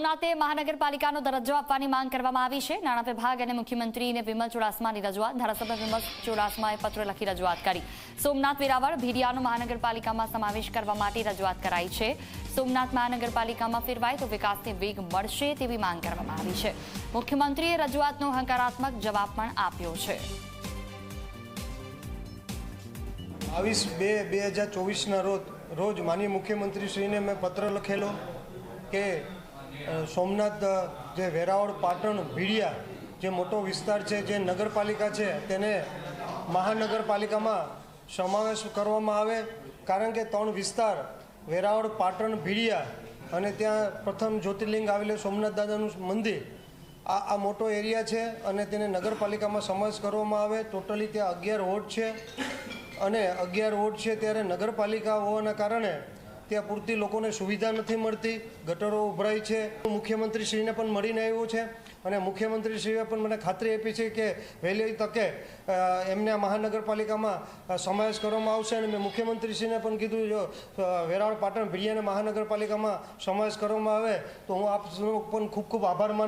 સોમનાથે મહાનગરપાલિકાનો દરજ્જો આપવાની માંગ કરવામાં આવી છે. નાણાં વિભાગ અને મુખ્યમંત્રીને વિમલ ચુડાસમાની રજૂઆત. ધારાસભ્ય વિમલ ચુડાસમાએ પત્ર લખી રજૂઆત કરી. સોમનાથ વેરાવળ ભીડિયાનો મહાનગરપાલિકામાં સમાવેશ કરવા માટે રજૂઆત કરાઈ છે. સોમનાથ મહાનગરપાલિકામાં ફેરવાય તો વિકાસને વેગ મળશે તેવી માંગ કરવામાં આવી છે. મુખ્યમંત્રીએ રજૂઆતનો હકારાત્મક જવાબ પણ આપ્યો છે. બાવીસ બે બે હજાર ચોવીસના રોજ રોજ માનીય મુખ્યમંત્રીશ્રીને મેં પત્ર લખેલો કે સોમનાથ જે વેરાવળ, પાટણ, ભીડિયા જે મોટો વિસ્તાર છે, જે નગરપાલિકા છે, તેને મહાનગરપાલિકામાં સમાવેશ કરવામાં આવે. કારણ કે ત્રણ વિસ્તાર, વેરાવળ, પાટણ, ભીડિયા અને ત્યાં પ્રથમ જ્યોતિર્લિંગ આવેલું સોમનાથ દાદાનું મંદિર, આ આ મોટો એરિયા છે અને તેને નગરપાલિકામાં સમાવેશ કરવામાં આવે. ટોટલી ત્યાં અગિયાર વોર્ડ છે અને અગિયાર વોર્ડ છે ત્યારે નગરપાલિકા હોવાના કારણે ત્યાં પૂરતી લોકોને સુવિધા નથી મળતી, ગટરો ઉભરાય છે. મુખ્યમંત્રીશ્રીને પણ મળીને આવ્યો છે અને મુખ્યમંત્રીશ્રીએ પણ મને ખાતરી આપી છે કે વહેલી તકે એમને મહાનગરપાલિકામાં સમાવેશ કરવામાં આવશે અને મેં મુખ્યમંત્રીશ્રીને પણ કીધું, જો વેરાવળ પાટણ ભીડિયાને મહાનગરપાલિકામાં સમાવેશ કરવામાં આવે તો હું આપનો પણ ખૂબ ખૂબ આભાર માનું